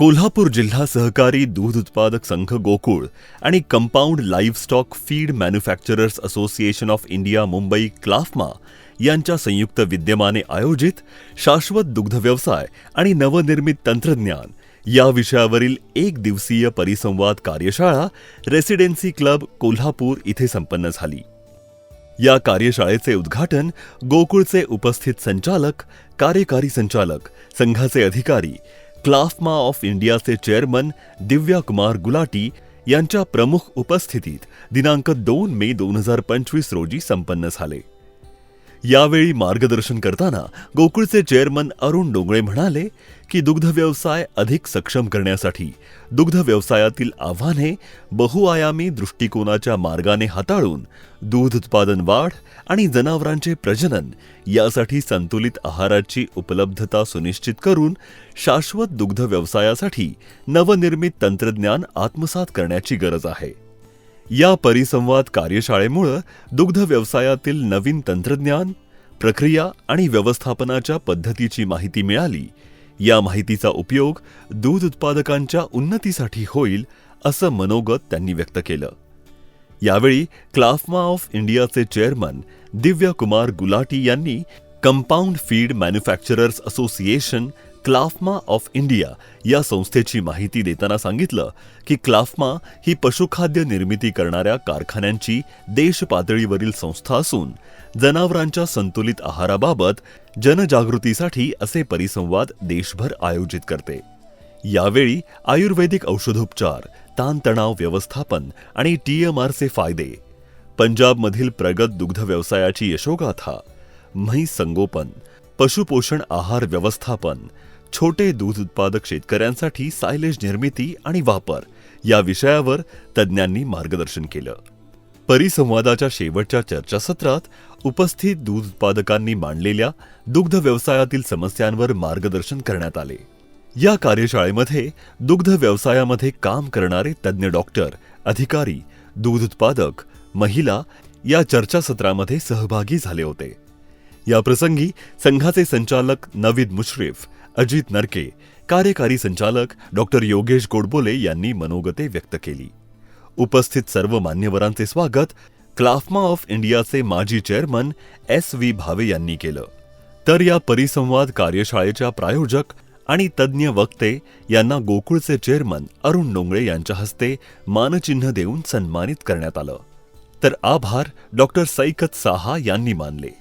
कोल्हापूर जिल्हा सहकारी दूध उत्पादक संघ गोकुळ आणि compound livestock feed manufacturers association of India Mumbai CLFMA यांच्या संयुक्त विद्यमाने आयोजित शाश्वत दुग्धव्यवसाय आणि नवनिर्मित तंत्रज्ञान या विषयावरील एक दिवसीय परिसंवाद कार्यशाळा रेसिडेन्सी क्लब कोल्हापूर इथे संपन्न झाली. या कार्यशाळेचे उद्घाटन गोकुळचे उपस्थित संचालक कार्यकारी संचालक संघाचे अधिकारी क्लाफमा ऑफ इंडियाचे चेअरमन दिव्या कुमार गुलाटी यांच्या प्रमुख उपस्थितीत दिनांक दोन मे दोन हजार पंचवीस रोजी संपन्न झाले. यावेळी मार्गदर्शन करताना गोकुळचे चेअरमन अरुण डोंगळे म्हणाले की दुग्ध व्यवसाय अधिक सक्षम करण्यासाठी दुग्ध व्यवसायातील आव्हाने बहुआयामी दृष्टिकोनाच्या मार्गाने हाताळून दूध उत्पादन वाढ आणि जनावरांचे प्रजनन यासाठी संतुलित आहाराची उपलब्धता सुनिश्चित करून शाश्वत दुग्ध व्यवसायासाठी नवनिर्मित तंत्रज्ञान आत्मसात करण्याची गरज आहे. या परिसंवाद कार्यशाळेमुळं दुग्ध व्यवसायातील नवीन तंत्रज्ञान प्रक्रिया आणि व्यवस्थापनाच्या पद्धतीची माहिती मिळाली. या माहितीचा उपयोग दूध उत्पादकांच्या उन्नतीसाठी होईल असं मनोगत त्यांनी व्यक्त केलं. यावेळी क्लाफमा ऑफ इंडियाचे चेअरमन दिव्य कुमार गुलाटी यांनी compound feed manufacturers association CLFMA of India या संस्थेची माहिती देताना सांगितलं की क्लाफमा ही पशुखाद्य निर्मिती करणाऱ्या कारखान्यांची देश पातळीवरील संस्था असून जनावरांच्या संतुलित आहाराबाबत जनजागृतीसाठी असे परिसंवाद देशभर आयोजित करते. यावेळी आयुर्वेदिक औषधोपचार ताणतणाव व्यवस्थापन आणि टीएमआरचे फायदे पंजाबमधील प्रगत दुग्ध व्यवसायाची यशोगाथा म्हैस संगोपन पशुपोषण आहार व्यवस्थापन छोटे दूध उत्पादक शेतकऱ्यांसाठी सायलेज निर्मिती आणि वापर या विषयावर तज्ज्ञांनी मार्गदर्शन केलं. परिसंवादाच्या शेवटच्या चर्चासत्रात उपस्थित दूध उत्पादकांनी मांडलेल्या दुग्ध व्यवसायातील समस्यांवर मार्गदर्शन करण्यात आले. या कार्यशाळेमध्ये दुग्ध व्यवसायामध्ये काम करणारे तज्ज्ञ डॉक्टर अधिकारी दूध उत्पादक महिला या चर्चासत्रामध्ये सहभागी झाले होते. या प्रसंगी संघाचे संचालक नवीद मुश्रीफ अजित नरके कार्यकारी संचालक डॉक्टर योगेश गोडबोले यांनी मनोगते व्यक्त केली. उपस्थित सर्व मान्यवरांचे स्वागत क्लाफमा ऑफ इंडियाचे माजी चेअरमन एस व्ही भावे यांनी केलं. तर या परिसंवाद कार्यशाळेच्या प्रायोजक आणि तज्ज्ञ वक्ते यांना गोकुळचे चेअरमन अरुण डोंगळे यांच्या हस्ते मानचिन्ह देऊन सन्मानित करण्यात आलं. तर आभार डॉक्टर सैकत साहा यांनी मानले.